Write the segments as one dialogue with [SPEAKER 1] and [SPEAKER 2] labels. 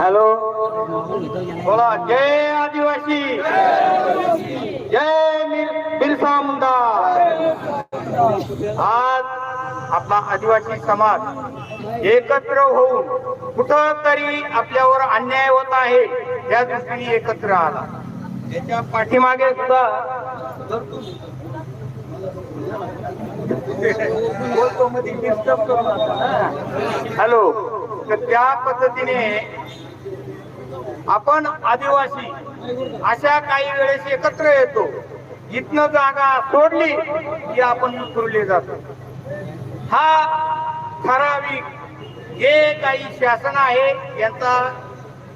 [SPEAKER 1] Hello. बोला जय आदिवासी. जय बिरसा मुंडा. आज आपला आदिवासी समाज एकत्र होऊन कुठं तरी आपल्यावर अन्याय होत आहे या दृष्टीने एकत्र आला. त्याच्या पाठीमागे सुद्धा मध्ये डिस्टर्ब करू नका. हॅलो तर त्या पद्धतीने आपण आदिवासी अशा काही वेळेस एकत्र येतो. इथनं जागा सोडली की आपण विसरले जातो. हा ठराविक जे काही शासन आहे यांचा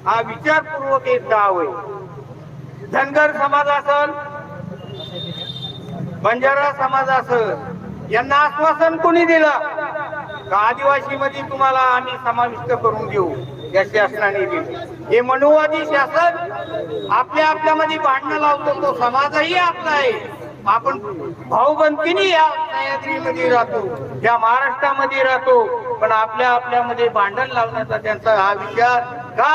[SPEAKER 1] हा विचारपूर्वक एक डाव आहे. धनगर समाज असल बंजारा समाज असल यांना आश्वासन कोणी दिलं? का आदिवासी मध्ये तुम्हाला आम्ही समाविष्ट करून देऊ या शासनाने दिली. हे मनोवादी शासन आपल्या आपल्यामध्ये भांडणं लावतो तो समाजही आपला आहे. आपण भाऊबंदकीने या सह्याद्रीमध्ये राहतो या महाराष्ट्रामध्ये राहतो पण आपल्या आपल्यामध्ये भांडण लावण्याचा त्यांचा हा विचार का?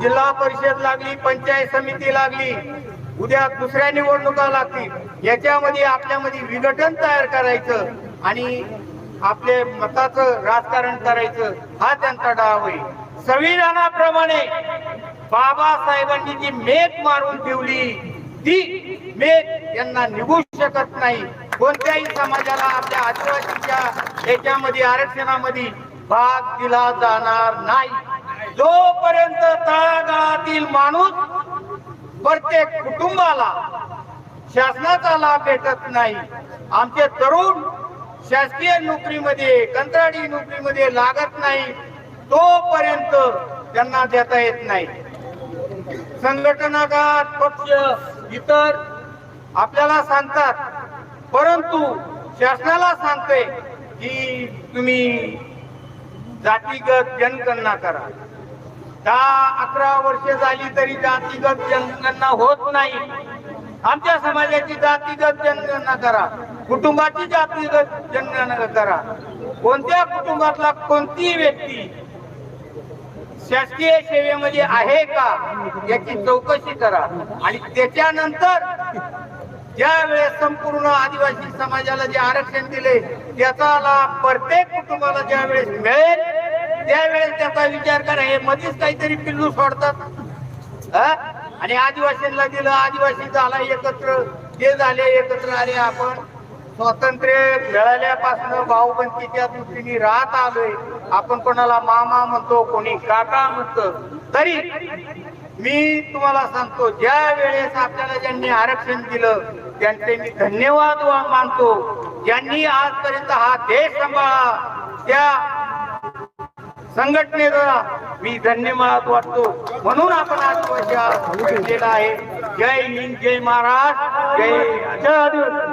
[SPEAKER 1] जिल्हा परिषद लागली पंचायत समिती लागली उद्या दुसऱ्या निवडणुका लागतील. याच्यामध्ये आपल्यामध्ये विघटन तयार करायचं आणि आपले मताचं राजकारण करायचं हा त्यांचा डाव आहे. संविधानाप्रमाणे बाबासाहेबांनी जी मेघ मारून ठेवली ती मेघ यांना निघू शकत नाही. कोणत्याही समाजाला आपल्या आदिवासीच्या याच्यामध्ये आरक्षणामध्ये भाग दिला जाणार नाही. जोपर्यंत तळागाळातील माणूस प्रत्येक कुटुंबाला शासनाचा लाभ भेटत नाही. आमचे तरुण शासकीय नोकरीमध्ये कंत्राटी नोकरीमध्ये लागत नाही. तोपर्यंत त्यांना देता येत नाही. संघटनाकार पक्ष इतर आपल्याला सांगतात परंतु शासनाला सांगते की तुम्ही जातीगत जनगणना करा. दहा अकरा वर्ष झाली तरी जातीगत जनगणना होत नाही. आमच्या समाजाची जातीगत जनगणना करा. कुटुंबाची जातीगत जनगणना करा. कोणत्या कुटुंबातला कोणतीही व्यक्ती शासकीय सेवेमध्ये आहे का याची चौकशी करा. आणि त्याच्यानंतर ज्या वेळेस संपूर्ण आदिवासी समाजाला जे आरक्षण दिले त्याचा लाभ प्रत्येक कुटुंबाला ज्या वेळेस मिळेल त्यावेळेस त्याचा विचार करा हे मध्येच काहीतरी पिल्लू सोडतात. हा? आणि आदिवासींना दिलं आदिवासी झाला एकत्र ते झाले एकत्र आले आपण स्वातंत्र्य मिळाल्यापासून भाऊबंदीच्या दृष्टीने राहत आलोय. आपण कोणाला मामा म्हणतो कोणी काका म्हणतो. तरी मी तुम्हाला सांगतो ज्या वेळेस आपल्याला ज्यांनी आरक्षण दिलं त्यांचे मी धन्यवाद मानतो. ज्यांनी आजपर्यंत हा देश सांभाळा त्या संघटनेला मी धन्यवाद वाटतो. म्हणून आपण आदिवासी आज भेटलेला आहे. जय हिंद जय महाराष्ट्र जय जय आदिवासी.